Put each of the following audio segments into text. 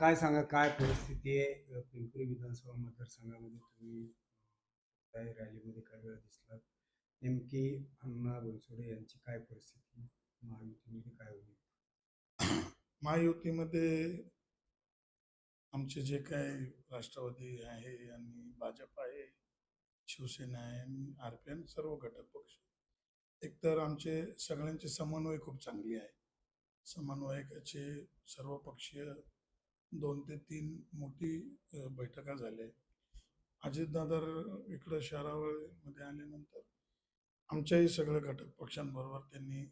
काय सांगा काय परिस्थिती आहे? पिंपरी विधानसभा मतदारसंघामध्ये तुम्ही काय रॅलीमध्ये काय वेळा दिसलात. नेमकी अण्णा बनसोडे यांची काय परिस्थिती? महायुतीमध्ये काय होईल? महायुतीमध्ये आमचे जे काय राष्ट्रवादी आहे आणि भाजप आहे शिवसेना आहे आणि आर पी एन सर्व घटक पक्ष. एकतर आमचे सगळ्यांचे समन्वय खूप चांगली आहे. समन्वयकाचे सर्व पक्षीय दोन ते तीन मोठी बैठका झाल्या. अजितदादा इकडं शहरामध्ये आल्यानंतर आमच्याही सगळ्या घटक पक्षांबरोबर त्यांनी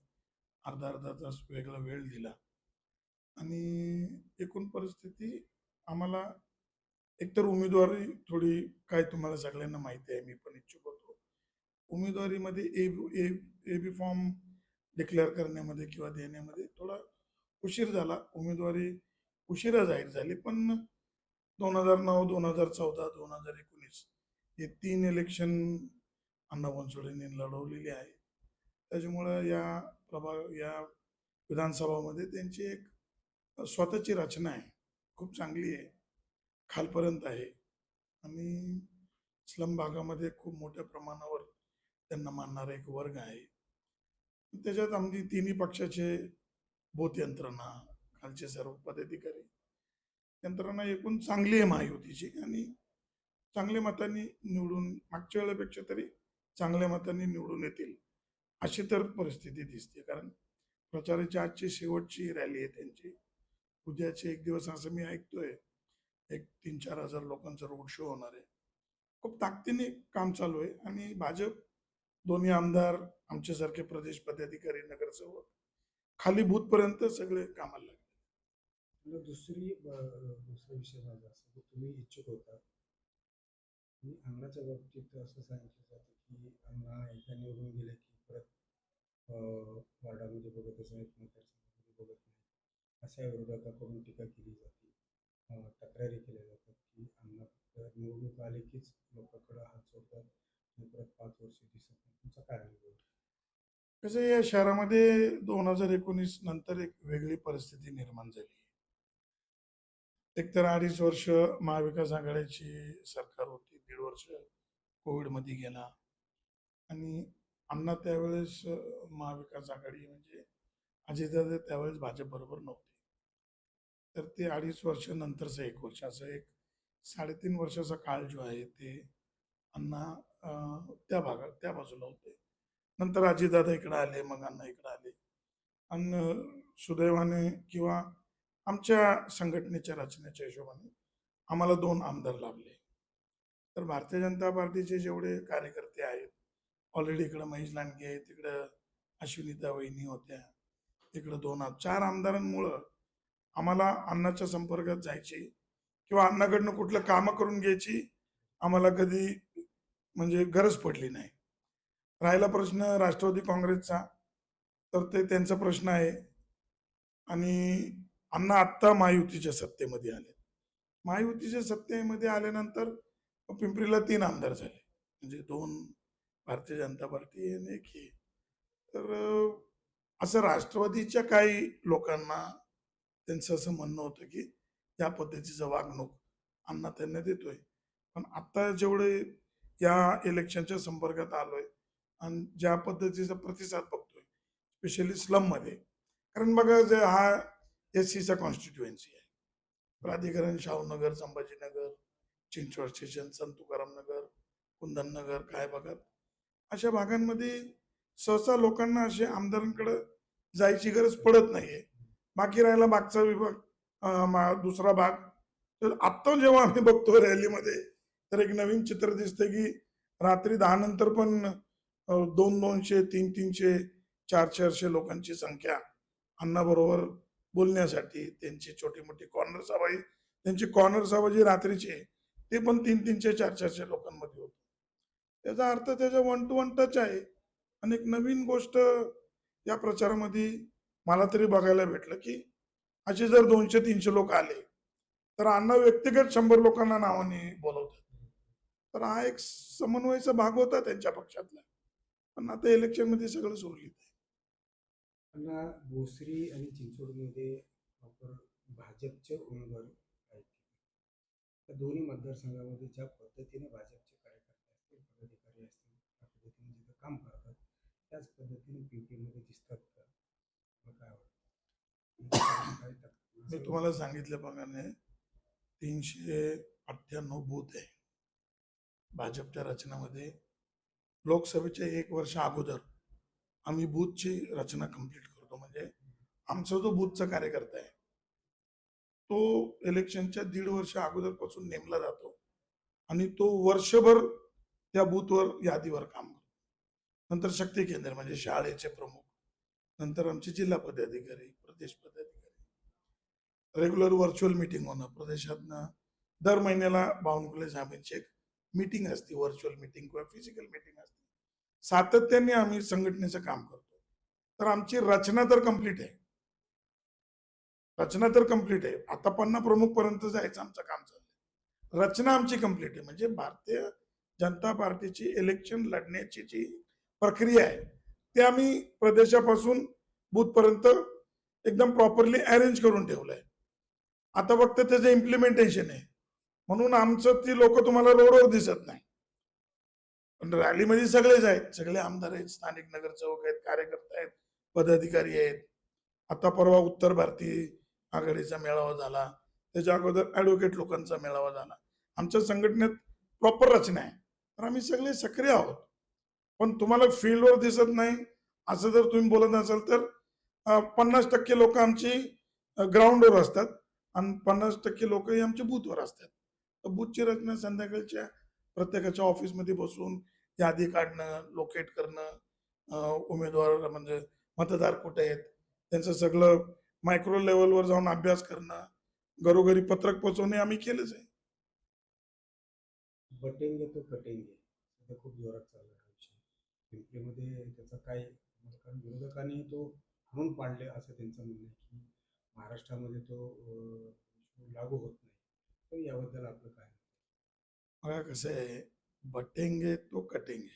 अर्धा अर्धा तास वेगळा वेळ दिला. आणि एकूण परिस्थिती आम्हाला एकतर उमेदवारी थोडी काय तुम्हाला सगळ्यांना माहिती आहे मी पण इच्छुक होतो. उमेदवारीमध्ये ए ए ए बी फॉर्म डिक्लेअर करण्यामध्ये किंवा देण्यामध्ये थोडा उशीर झाला. उमेदवारी उशिरा जाहीर झाली पण दोन हजार नऊ दोन हजार चौदा दोन हजार एकोणीस हे तीन इलेक्शन अण्णा बनसोडेंनी लढवलेली आहे त्याच्यामुळं या प्रभाग या विधानसभामध्ये त्यांची एक स्वतःची रचना आहे. खूप चांगली आहे. खालपर्यंत आहे. आणि स्लम भागामध्ये खूप मोठ्या प्रमाणावर त्यांना मानणारा एक वर्ग आहे. त्याच्यात आमची तिन्ही पक्षाचे बोत यंत्रणा खालचे सर्व पदाधिकारी. यंत्रणा एकूण चांगली आहे महायुतीची आणि चांगल्या मतांनी निवडून मागच्या वेळेपेक्षा तरी चांगल्या मतांनी निवडून येतील अशी तर परिस्थिती दिसते. कारण प्रचाराची आजची शेवटची रॅली आहे त्यांची. उद्याचे एक दिवस असं मी ऐकतोय एक तीन चार हजार लोकांचा रोड शो होणार आहे. खूप ताकदीने काम चालू आहे आणि भाजप दोन्ही आमदार आमच्यासारखे प्रदेश पदाधिकारी नगरसेवक खाली भूतपर्यंत सगळे कामाला लागले. मला दुसरी दुसरा विषय माझा असा की तुम्ही इच्छुक होता. मी अंगणाच्या बाबतीत असं सांगितलं जातं की अंगणा एकदा निवडून गेलं की परत अ, वार्डामध्ये बघतच नाहीत मतदारसंघामध्ये बघत नाही. अशा विरोधकाकडून टीका केली जाते. तक्रारी केल्या जातात की अंगणा फक्त निवडणूक आले कीच लोकांकडे हात सोडतात आणि परत पाच वर्ष दिसत नाही. तुमचा काय अनुभव? कसं या शहरामध्ये दोन हजार एकोणीस नंतर एक वेगळी परिस्थिती निर्माण झाली. एकतर अडीच वर्ष महाविकास आघाडीची सरकार होती दीड वर्ष कोविडमध्ये गेला. आणि अण्णा त्यावेळेस महाविकास आघाडी म्हणजे अजितदादा त्यावेळेस भाजप बरोबर नव्हते. तर ते अडीच वर्ष नंतरचं एक वर्ष असं एक साडेतीन वर्षाचा काळ जो आहे ते अण्णा त्या भागात त्या बाजूला होते. नंतर अजितदादा इकडे आले मग अण्णा इकडे आले. आणि सुदैवाने किंवा आमच्या संघटनेच्या रचनेच्या हिशोबाने आम्हाला दोन आमदार लाभले. तर भारतीय जनता पार्टीचे जेवढे कार्यकर्ते आहेत ऑलरेडी इकडं महेश लांडगे आहे तिकडं अश्विनीता वहिनी होत्या तिकडं दोन चार आमदारांमुळं आम्हाला अण्णाच्या संपर्कात जायची किंवा अण्णाकडनं कुठलं कामं करून घ्यायची आम्हाला कधी म्हणजे गरज पडली नाही. राहिला प्रश्न राष्ट्रवादी काँग्रेसचा तर ते त्यांचा प्रश्न आहे. आणि अण्णा आत्ता महायुतीच्या सत्तेमध्ये आले. महायुतीच्या सत्तेमध्ये आल्यानंतर पिंपरीला तीन आमदार झाले. म्हणजे दोन भारतीय जनता पार्टी आणि एक हे. तर असं राष्ट्रवादीच्या काही लोकांना त्यांचं असं म्हणणं होतं की या पद्धतीचं वागणूक अण्णा त्यांना देतोय. पण आत्ता जेवढे या इलेक्शनच्या संपर्कात आलोय आणि ज्या पद्धतीचा प्रतिसाद बघतोय स्पेशली स्लममध्ये. कारण बघा जे हा एस सीचा कॉन्स्टिट्युएन्सी आहे. प्राधिकरण शाहूनगर संभाजीनगर चिंचवड स्टेशन संत तुकारामनगर कुंदननगर काय भागात? अशा भागांमध्ये सहसा लोकांना असे आमदारांकडे जायची गरज पडत नाहीये. बाकी राहिला मागचा विभाग मा- दुसरा भाग. तर आत्ता जेव्हा आम्ही बघतो रॅलीमध्ये तर एक नवीन चित्र दिसतंय की रात्री दहा नंतर पण दोन दोनशे तीन तीनशे चार चारशे लोकांची संख्या अन्नाबरोबर बोलण्यासाठी त्यांची छोटी मोठी कॉर्नर सभा त्यांची कॉर्नर सभा जी रात्रीची आहे ते पण तीन तीनशे चार चारशे लोकांमध्ये होत. त्याचा अर्थ त्याचा वन टू वन टच आहे. आणि एक नवीन गोष्ट या प्रचारामध्ये मला तरी बघायला भेटलं की असे जर दोनशे तीनशे लोक आले तर अण्णा व्यक्तिगत शंभर लोकांना नावाने बोलवतात. तर हा एक समन्वयाचा भाग होता त्यांच्या पक्षातला. पण आता इलेक्शनमध्ये सगळं सुरळीत आहे. अण्णा भोसरी आणि चिंचवडमध्ये प्रॉपर भाजपचे उमेदवार त्या दोन्ही मतदारसंघामध्ये ज्या पद्धतीने भाजपचे कार्यकर्ते असतील पदाधिकारी असतील त्या पद्धतीने जिथं काम करतात त्याच पद्धतीने पिंपरीमध्ये दिसतात का? काय वाटतं? टाक- मी तुम्हाला सांगितल्याप्रमाणे तीनशे अठ्ठ्याण्णव बूथ आहे. भाजपच्या रचनामध्ये. लोकसभेच्या एक वर्ष अगोदर आम्ही बूथची रचना कंप्लीट करतो. म्हणजे आमचा जो बूथचा कार्यकर्ता आहे तो इलेक्शनच्या दीड वर्ष अगोदरपासून नेमला जातो आणि तो वर्षभर त्या बूथवर यादीवर काम करतो. नंतर शक्ती केंद्र म्हणजे शाळेचे प्रमुख नंतर आमचे जिल्हा पदाधिकारी प्रदेश पदाधिकारी. रेग्युलर व्हर्च्युअल मीटिंग होणं प्रदेशातनं दर महिन्याला बावनकुळे साहेबांची एक मीटिंग असते व्हर्च्युअल मीटिंग किंवा फिजिकल मीटिंग असते. सातत्याने आम्ही संघटनेचं काम करतो. तर आमची रचना तर कंप्लीट आहे. रचना तर कंप्लीट आहे. आता पन्ना प्रमुख पर्यंत जायचं आमचं काम चाललंय. रचना आमची कंप्लीट आहे. म्हणजे भारतीय जनता पार्टीची इलेक्शन लढण्याची जी प्रक्रिया आहे ती आम्ही प्रदेशापासून बूथपर्यंत एकदम प्रॉपरली अरेंज करून ठेवलं आहे. आता फक्त त्याचं इम्प्लिमेंटेशन आहे. म्हणून आमचं ती लोक तुम्हाला रोडवर दिसत नाही. पण रॅलीमध्ये सगळेच आहेत. सगळे आमदार आहेत स्थानिक नगरसेवक आहेत कार्यकर्ते आहेत पदाधिकारी आहेत. आता परवा उत्तर भारतीय आघाडीचा मेळावा झाला. त्याच्या अगोदर ऍडव्होकेट लोकांचा मेळावा झाला. आमच्या संघटनेत प्रॉपर रचना आहे. तर आम्ही सगळे सक्रिय आहोत. पण तुम्हाला फील्डवर दिसत नाही. असं जर तुम्ही बोलत असाल तर पन्नास टक्के लोक आमची ग्राउंडवर असतात. आणि पन्नास टक्के लोकही आमच्या बूथवर असतात. तर बूथची रचना संध्याकाळच्या प्रत्येकाच्या ऑफिसमध्ये बसून यादी काढणं लोकेट करणं उमेदवार म्हणजे मतदार कुठे आहेत त्यांचं सगळं मायक्रो लेवलवर जाऊन अभ्यास करणं घरोघरी पत्रक पोचवणे आम्ही केलंच आहे. बटेंगे तो कटेंगे. सध्या खूप जोरात चालला हा विषय. पिंपरीमध्ये त्याचा काय कारण विरोधकांनी तो म्हणून पाडले असं त्यांचं म्हणणं आहे की महाराष्ट्रामध्ये तो अं, लागू होत नाही. तर याबद्दल आपलं काय बघा कसं आहे. बटेंगे तो कटेंगे.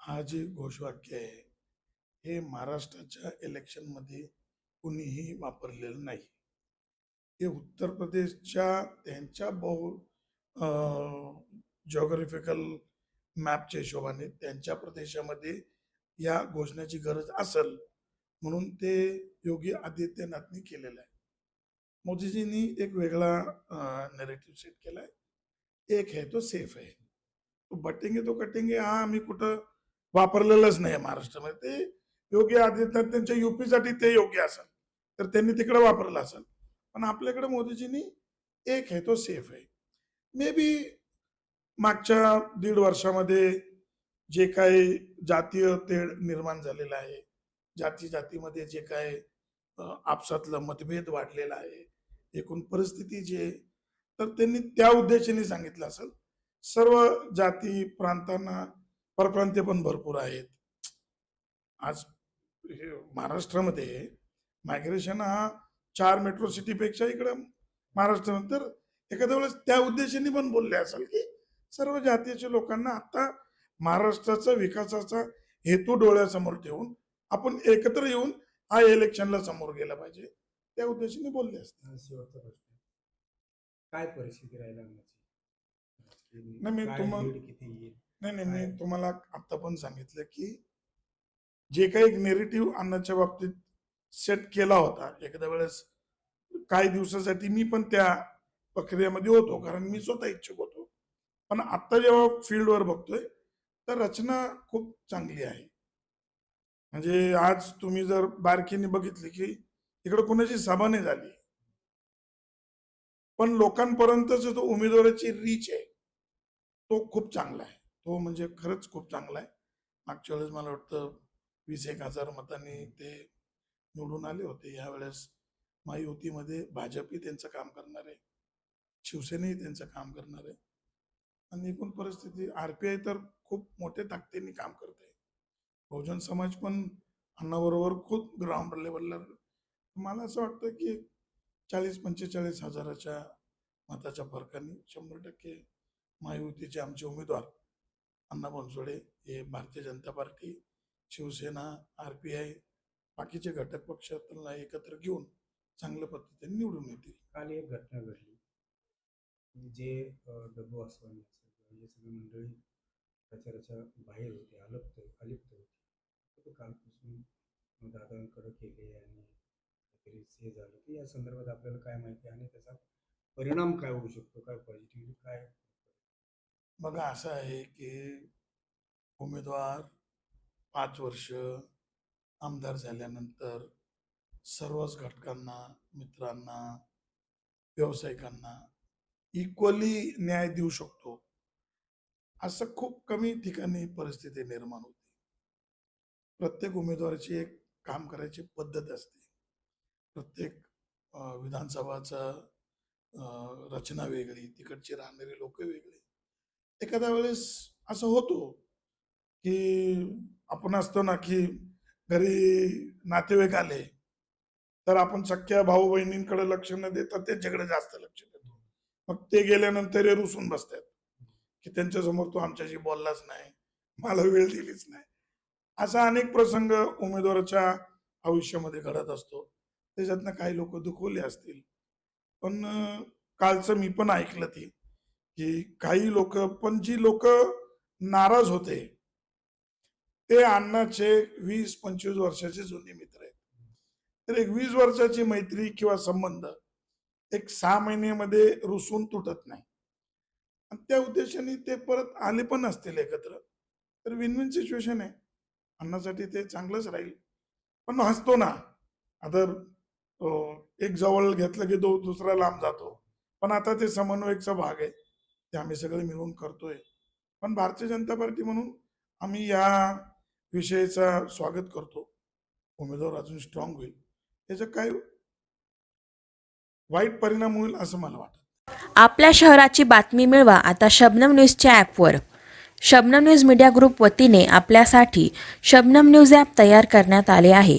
हा जे घोषवाक्य आहे हे महाराष्ट्राच्या इलेक्शनमध्ये कुणीही वापरलेलं नाही. हे उत्तर प्रदेशच्या त्यांच्या बहु जॉग्राफिकल मॅपच्या हिशोबाने त्यांच्या प्रदेशामध्ये या घोषणाची गरज असेल म्हणून ते योगी आदित्यनाथनी केलेलं आहे. मोदीजींनी एक वेगळा नेरेटिव्ह सेट केला आहे एक आहे तो सेफ आहे तो बटेंगे तो कटेंगे हा आम्ही कुठं वापरलेलंच नाही महाराष्ट्रामध्ये. ते योगी आदित्यनाथ त्यांच्या युपीसाठी ते योग्य असेल. तर त्यांनी तिकडे वापरलं असेल. पण आपल्याकडे मोदीजींनी एक आहे तो सेफ आहे मे बी मागच्या दीड वर्षामध्ये जे काही जातीय तेढ निर्माण झालेलं आहे जाती जातीमध्ये जे काय आपसातलं मतभेद वाढलेला आहे एकूण परिस्थिती जी आहे तर त्यांनी त्या उद्देशाने सांगितलं असेल. सर्व जाती प्रांतांना परप्रांतीय पण भरपूर आहेत. आज हे महाराष्ट्रामध्ये मायग्रेशन हा चार मेट्रो सिटीपेक्षा इकडं महाराष्ट्रामध्ये तर एखाद्या वेळेस त्या उद्देशाने पण बोलले असेल की सर्व जातीच्या लोकांना आता महाराष्ट्राचा विकासाचा हेतू डोळ्यासमोर ठेवून आपण एकत्र येऊन हा इलेक्शनला समोर गेला पाहिजे. त्या उद्देशाने बोलले असते. शेवटचा प्रश्न. काय परिस्थिती राहील नाही, मी काय तुम्हा- lead किती येईल? नाही नाही मी? तुम्हाला आता पण सांगितलं की जे काही नेरेटिव्ह आणण्याच्या बाबतीत सेट केला होता एखाद्या वेळेस काही दिवसासाठी मी पण त्या प्रक्रियेमध्ये होतो कारण मी स्वतः इच्छुक होतो. पण आता जेव्हा फील्डवर बघतोय तर रचना खूप चांगली आहे. म्हणजे आज तुम्ही जर बारकीने बघितली की इकडे कोणाची सभा नाही झाली पण लोकांपर्यंतच जो उमेदवाराची रीच आहे. तो खूप चांगला आहे. तो म्हणजे खरंच खूप चांगला आहे. मागच्या वेळेस मला वाटतं वीस एक हजार मतांनी ते निवडून आले होते. यावेळेस महायुतीमध्ये भाजपही त्यांचं काम करणार आहे. शिवसेनेही त्यांचं काम करणार आहे. आणि एकूण परिस्थिती आर पी आय तर खूप मोठ्या ताकदीने काम करते बहुजन समाज पण अण्णाबरोबर खूप ग्राउंड लेवलला मला असं वाटतं की चाळीस पंचेचाळीस हजाराच्या मताच्या फरकाने शंभर टक्के महायुतीचे आमचे उमेदवार अण्णा बनसोडे हे Bharatiya Janata party Shiv Sena R P I बाकीचे घटक पक्ष त्यांना एकत्र घेऊन चांगल्या पद्धतीने निवडून येतील. काल एक घटना घडली. जे अ, डब्बू आसवानी असेल हे सगळी मंडळी प्रचाराच्या बाहेर होते अलिप्त अलिप्त होते तर कालपासून दादांकडे केले आणि काहीतरी हे झालं की या संदर्भात आपल्याला काय माहिती आणि त्याचा परिणाम काय होऊ शकतो काय पॉझिटिव्हली काय बघा असं आहे की उमेदवार पाच वर्ष आमदार झाल्यानंतर सर्वच घटकांना मित्रांना व्यावसायिकांना इक्वली न्याय देऊ शकतो. असं खूप कमी ठिकाणी परिस्थिती निर्माण होते. प्रत्येक उमेदवाराची एक काम करायची पद्धत असते. प्रत्येक विधानसभाचा रचना वेगळी तिकडची राहणारी लोक वेगळी. एखाद्या वेळेस असं होतो की आपण असतो ना की घरी नातेवाईक आले तर आपण सख्या भाऊ बहिणींकडे लक्ष न देता त्यांच्याकडे जास्त लक्ष देतो. मग ते गेल्यानंतर हे रुसून बसतात की त्यांच्यासमोर तो आमच्याशी बोललाच नाही मला वेळ दिलीच नाही. असा अनेक प्रसंग उमेदवाराच्या आयुष्यामध्ये घडत असतो. त्याच्यातनं काही लोक दुखवले असतील. पण कालचं मी पण ऐकलं ती की काही लोक पण जी लोक नाराज होते ते अण्णाचे वीस पंचवीस वर्षाचे जुने मित्र आहेत. तर एक वीस वर्षाची मैत्री किंवा संबंध एक सहा महिन्यामध्ये रुसून तुटत नाही. आणि त्या उद्देशाने ते परत आले पण असतील एकत्र. तर विन विन सिच्युएशन आहे. अण्णासाठी ते चांगलंच राहील. पण हसतो ना. आता एक जवळ घेतलं की तो दुसरा लांब जातो. पण आता ते समन्वयकचा भाग आहे. ते आम्ही सगळे मिळून करतोय. पण भारतीय जनता पार्टी म्हणून आम्ही या विषयाचा स्वागत करतो. उमेदवार अजून स्ट्रॉंग होईल. त्याचा काय वाईट परिणाम होईल असं मला वाटतं. आपल्या शहराची बातमी मिळवा. आता शबनम न्यूजच्या ॲपवर शबनम न्यूज मीडिया ग्रुप वतीने आपल्यासाठी शबनम न्यूज ॲप तयार करण्यात आले आहे.